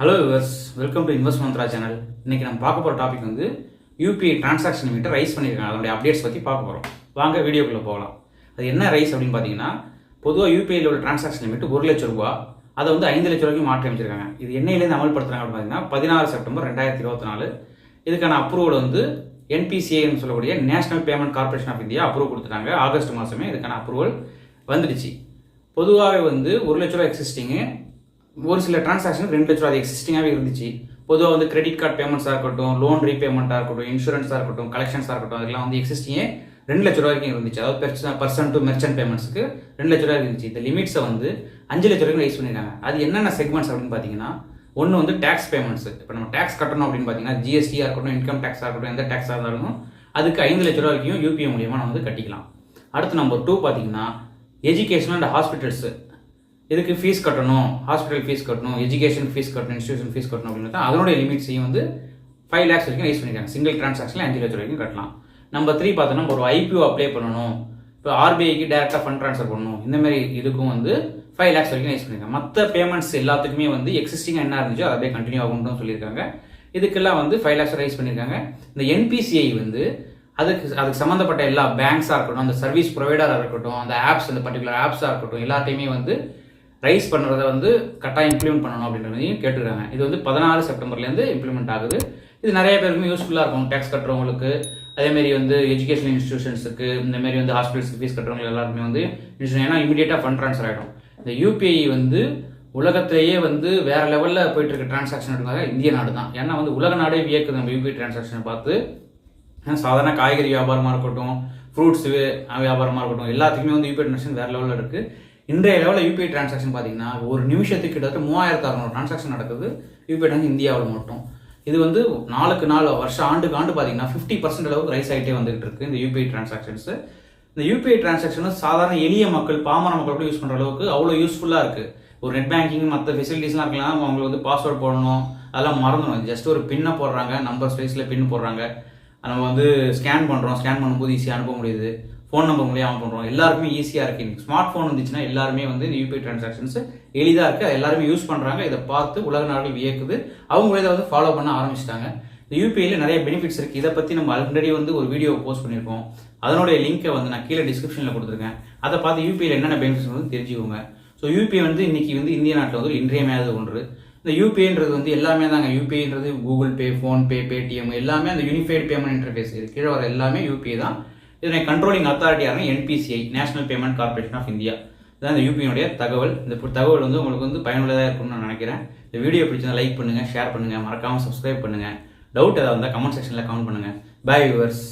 Hello viewers welcome to invest Mantra channel இன்னைக்கு நம்ம பார்க்க போகிற டாபிக் வந்து யூபிஐ டிரான்சாக்ஷன் லிமிட்டை ரைஸ் பண்ணியிருக்காங்க அதனுடைய அப்டேட்ஸ் பற்றி பார்க்க போகிறோம் வாங்க வீடியோக்குள்ளே போகலாம். அது என்ன ரைஸ் அப்படின்னு பார்த்தீங்கன்னா பொதுவாக யூபிஐயில் உள்ள டிரான்சாக்ஷன் லிமிட் ஒரு லட்ச ரூபா அதை வந்து ஐந்து லட்ச ரூபாய்க்கு மாற்றி அமைச்சிருக்காங்க. இது என்னையிலேருந்து அமல்படுத்துறாங்க அப்படின்னு பார்த்தீங்கன்னா பதினாறு செப்டம்பர் ரெண்டாயிரத்தி இருபத்தி நாலு. இதுக்கான அப்ரூவல் வந்து என்பிசிஏன்னு சொல்லக்கூடிய national payment corporation of India approve கொடுத்துட்டாங்க. ஆகஸ்ட் மாதமே இதுக்கான அப்ரூவல் வந்துடுச்சு. பொதுவாகவே வந்து ஒரு லட்ச ரூபா எக்ஸிஸ்டிங்கு ஒரு சில டிரான்சாக்ஷன் ரெண்டு லட்ச ரூபா அது எக்ஸிஸ்டிங்காகவே இருந்துச்சு. பொதுவாக வந்து கிரெடிட் கார்டு பேமெண்ட்ஸாக இருக்கட்டும் லோன் ரீபேமெண்ட்டாக இருக்கட்டும் இன்சூரன்ஸாக இருக்கட்டும் கலெக்ஷன்ஸாக இருக்கட்டும் அதெல்லாம் வந்து எக்ஸிஸ்டிங்கே ரெண்டு லட்ச ரூபா வரைக்கும் இருந்துச்சு. அதாவது பெர்சன் பர்சன் டு மெர்ச்சன்ட் பேமெண்ட்ஸ்க்கு ரெண்டு லட்ச ரூபா இருந்துச்சு. இந்த லிமிட்ஸை வந்து அஞ்சு லட்ச ரூபாய்க்கு ரைஸ் பண்ணியிருக்காங்க அது என்னென்ன செக்மெண்ட்ஸ் அப்படின்னு பார்த்தீங்கன்னா ஒன்று வந்து டேக்ஸ் பேமெண்ட்ஸ் இப்போ நம்ம டேக்ஸ் கட்டணும் அப்படின்னு பார்த்தீங்கன்னா ஜிஎஸ்டியாக இருக்கட்டும் இன்கம் டேக்ஸாக இருக்கட்டும் எந்த டேக்ஸாக இருந்தாலும் அதுக்கு ஐந்து லட்ச ரூபா வரைக்கும் யூபிஐ மூலியமாக நம்ம வந்து கட்டிக்கலாம். அடுத்து நம்பர் டூ பார்த்தீங்கன்னா எஜுகேஷன் அண்ட் ஹாஸ்பிட்டல்ஸு இதுக்கு ஃபீஸ் கட்டணும்? ஹாஸ்பிட்டல் ஃபீஸ் கட்டணும் எஜுகேஷன் ஃபீஸ் கட்டணும் இன்ஸ்டியூஷன் ஃபீஸ் கட்டணும் அப்படின்னு தான் அதனுடைய லிமிட்ஸையும் வந்து ஃபைவ் லேக்ஸ் வரைக்கும் ரைஸ் பண்ணியிருக்காங்க சிங்கிள் டிரான்சாக்ஷனில் அஞ்சு லட்சம் வரைக்கும் கட்டலாம். நம்பர் த்ரீ பார்த்தோன்னா ஒரு ஐபிஓ அப்ளை பண்ணணும். இப்போ ஆர்பிஐக்கு டேரெக்டாக ஃபண்ட் ட்ரான்ஸ்ஃபர் பண்ணணும். இந்த மாதிரி இதுக்கும் வந்து ஃபைவ் லேக்ஸ் வரைக்கும் ரைஸ் பண்ணியிருக்காங்க மற்ற பேமெண்ட்ஸ் எல்லாத்துக்குமே வந்து எக்ஸிஸ்டிங் என்ன இருந்துச்சோ அதை அப்படியே கண்டினியூ ஆகும்னு சொல்லியிருக்காங்க. இதுக்கெல்லாம் வந்து ஃபைவ் லேக்ஸ் ரைஸ் பண்ணியிருக்காங்க இந்த என்பிசிஐ வந்து அதுக்கு அதுக்கு சம்மந்தப்பட்ட எல்லா பேங்க்ஸாக இருக்கட்டும் அந்த சர்வீஸ் ப்ரொவைடராக இருக்கட்டும் அந்த ஆப்ஸ் அந்த பர்டிகுலர் ஆப்ஸாக இருக்கட்டும் எல்லாத்தையுமே வந்து ரைஸ் பண்ணுறத வந்து கட்டாயம் இம்ப்ளிமெண்ட் பண்ணணும் அப்படின்றதையும் கேட்டுருக்காங்க. இது வந்து பதினாறு செப்டம்பர்லேருந்து இம்ப்ளிமெண்ட் ஆகுது. இது நிறைய பேருக்குமே யூஸ்ஃபுல்லாக இருக்கும். டேக்ஸ் கட்டுறவங்களுக்கு அதேமாரி வந்து எஜுகேஷன் இன்ஸ்டியூஷன்ஸுக்கு இந்தமாரி வந்து ஹாஸ்பிட்டல்ஸ்க்கு ஃபீஸ் கட்டுறவங்க எல்லாருமே வந்து ஏன்னா இமீடியட்டாக ஃபண்ட் ட்ரான்ஸ்ஃபர் ஆகிடும் இந்த யூபிஐ வந்து உலகத்திலேயே வந்து வேற லெவலில் போயிட்டு இருக்க டிரான்சாக்ஷன் எடுக்காக இந்திய நாடு தான். ஏன்னா வந்து உலக நாடே வியக்குது நம்ம யூபிஐ டிரான்சாக்ஷனை பார்த்து. சாதாரண காய்கறி வியாபாரமாக இருக்கட்டும் ஃப்ரூட்ஸ் வியாபாரமாக இருக்கட்டும் எல்லாத்துக்குமே வந்து யூபிஐ டிரான்சாக்ஷன் வேற லெவலில் இருக்குது இன்றைய லெவலில் யூபிஐ டிரான்சாக்ஷன் பார்த்தீங்கன்னா ஒரு நிமிஷத்துக்கு கிட்டத்தட்ட மூவாயிரத்து அறநூறு டிரான்சாக்ஷன் நடக்குது. யூபிஐ டிரான்சாக்ஷன் இந்தியாவில் மட்டும். இது வந்து நாளுக்கு நாள் வருஷம் ஆண்டுக்கு ஆண்டு பார்த்தீங்கன்னா ஃபிஃப்டி பர்சன்ட் அளவுக்கு ரைஸ் ஆகிட்டே வந்துகிட்டு இருக்கு இந்த யூபிஐ டிரான்சாக்ஷன்ஸ் இந்த யூபிஐ டிரான்சாக்ஷன் சாதாரண எளிய மக்கள் பாமர மக்கள் கூட யூஸ் பண்ணுற அளவுக்கு அவ்வளோ யூஸ்ஃபுல்லாக இருக்குது ஒரு நெட் பேங்கிங் மற்ற ஃபெசிலிட்டிஸ்லாம் இருக்கலாம் அவங்களுக்கு வந்து பாஸ்வேர்ட் போடணும் அதெல்லாம் மறந்துடும் ஜஸ்ட் ஒரு பின்னை போடுறாங்க நம்பர் ஸ்பேஸில் பின் போடுறாங்க. நம்ம வந்து ஸ்கேன் பண்ணுறோம் ஸ்கேன் பண்ணும்போது ஈஸியாக அனுப்ப முடியுது. ஃபோன் நம்பர் மூலியமாக பண்ணுறோம் எல்லாருக்குமே ஈஸியாக இருக்கு. இன்றைக்கி ஸ்மார்ட் ஃபோன் வந்துச்சுன்னா எல்லாருமே வந்து இந்த யூபிஐ டிரான்சாக்ஷன்ஸ் எளிதாக இருக்குது எல்லாருமே யூஸ் பண்ணுறாங்க இதை பார்த்து உலக நாடுகள் வியக்குது. அவங்க இதை வந்து ஃபாலோ பண்ண ஆரம்பிச்சிட்டாங்க. இந்த யூபிஐயில் நிறைய பெனிஃபிட்ஸ் இருக்குது இதை பற்றி நம்ம ஆல்ரெடி வந்து ஒரு வீடியோ போஸ்ட் பண்ணியிருக்கோம் அதனுடைய லிங்கை வந்து நான் கீழே டிஸ்கிரிப்ஷனில் கொடுத்துருக்கேன். அதை பார்த்து யூபிஐயில் என்னென்ன பெனிஃபிட்ஸ் வந்து தெரிஞ்சுக்கோங்க. ஸோ யூபிஐ வந்து இன்றைக்கி வந்து இந்திய நாட்டில் வந்து இன்றியமையாத ஒன்று. இந்த யூபிஐன்றது வந்து எல்லாமே தாங்க. யூபிஐன்றது கூகுள் பே ஃபோன்பே பேடிஎம் எல்லாமே அந்த யூனிஃபைடு பேமெண்ட் இன்டர்ஃபேஸ் கீழே வர எல்லாமே யூபிஐ தான். இதனை controlling அத்தாரிட்டியான NPCI national payment corporation of India இதான் இந்த யூபிஐனுடைய தகவல். இந்த தகவல் வந்து உங்களுக்கு வந்து பயனுள்ளதாக இருக்கும்னு நான் நினைக்கிறேன். இந்த வீடியோ பிடிச்சதை லைக் பண்ணுங்கள் ஷேர் பண்ணுங்கள் மறக்காமல் சப்ஸ்கிரைப் பண்ணுங்கள் டவுட் ஏதாவது இருந்தால் கமெண்ட் செக்ஷனில் கமெண்ட் பண்ணுங்கள் பை யூவர்ஸ்